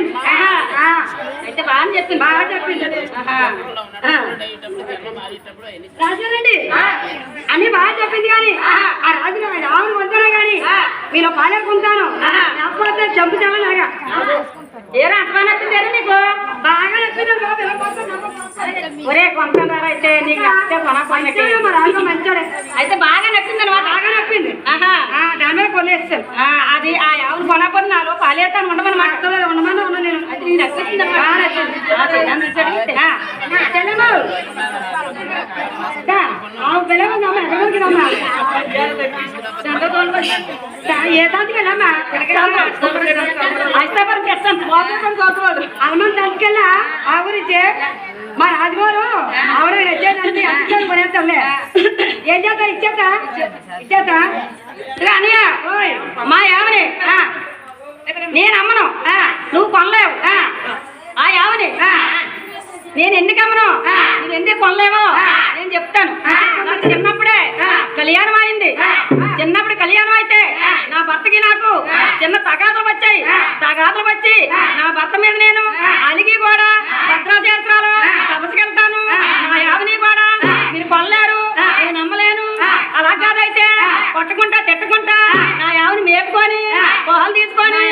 చెప్పింది అయితే బాగా చెప్పింది. బాగా చెప్పింది. రాజానండి అన్ని బాగా చెప్పింది కానీ ఆ రాజు రావును వంతన కానీ మీరు పాలేకుంటాను లేకపోతే చంపుతాను లాగా ఏరా నచ్చింది ఏరా నీకు? బాగా నమ్మకం. ఒరే కొంటారా అయితే నీకు నచ్చితే కొనకపోయినట్టు మంచోడే మా రాజు మంచోడే. అయితే బాగా నచ్చింది అనమాట బాగా ఆహా. ఆ, దాని మీద కొనేస్తాను ఆ, అది ఆ ఎవరు కొనకపోతే నాలో పాలేస్తాను ఉండమన్నమాట. అత్తలో ఉండమని ఉన్నా నేను అది నీకు ఆ, చెల్లెమ్మ హనుమాన్ ఆ గురించి మా రాజుగారు ఆవిడ కొనేస్తాంలే. ఏం చేస్తారు ఇచ్చేత ఇచ్చేత అనియా ఓయ్ మా యావని ఆ, నేను అమ్మను ఆ, నువ్వు కొనలేవు ఆ, ఆ యావని ఆ, నేను ఎందుకు అమ్మను కొనలేవో నేను చెప్తాను. చిన్నప్పుడే కళ్యాణం అయింది. చిన్నప్పుడు కళ్యాణం అయితే నా భర్తకి నాకు చిన్న తగాదులు వచ్చాయి. తగాదులు వచ్చి నా భర్త మీద నేను అలిగి కూడా భద్రాచేత్రాలు తపసుకెళ్తాను నా యావని కూడా మీరు కొనలేరు నేను నమ్మలేను. అలా కాదైతే కొట్టుకుంటా తిట్టుకుంటా నా యావని మేపుకొని పాలు తీసుకొని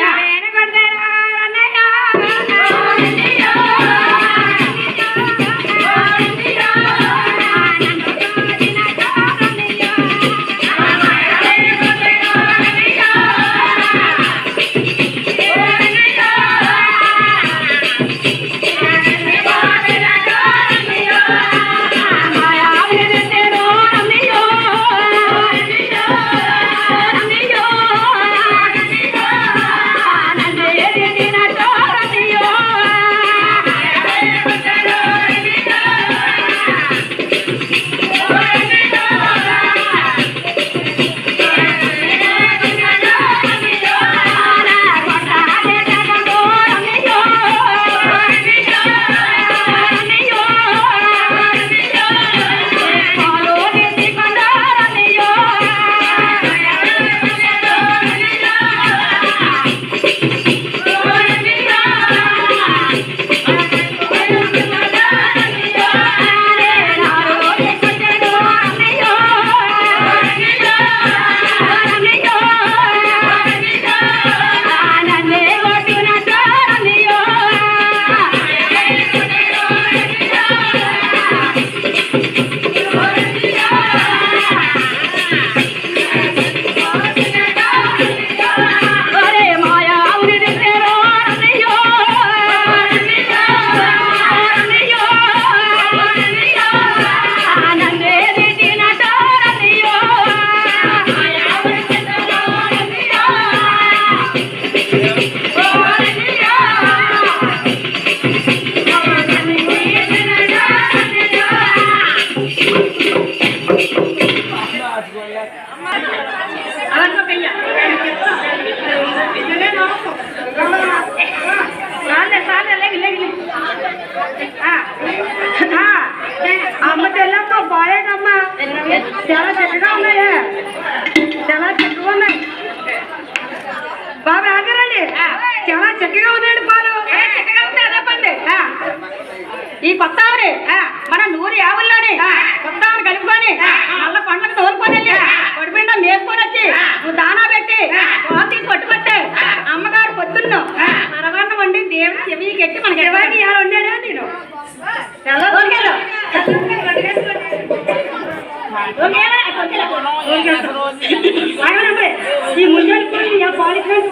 చాలే, చాలే, లేగి, లేగి, లేగి. ఆ, ఆ, అమ్మ తెల్లమ్మ బాయేటమ్మా చాలా చక్కగా ఉన్నాయే చాలా చక్కగా ఉన్నాయి బాబు ఆగారండి చాలా చక్కగా ఉన్నాయండి పాలు చక్కగా ఉంది అదే పండి ఆ, ఈ కొత్త ఆవిరి మన నూరు వండి దేవుడి చెవి కట్టి మనకి ఎవరికి ఎవరు ఉండాడా నేను చాలా తోలుకెళ్ళు. తోలుకెళ్ళు, తోలుకెళ్ళు. ఆగండి, ఈ ముందు పాలిసినట్టు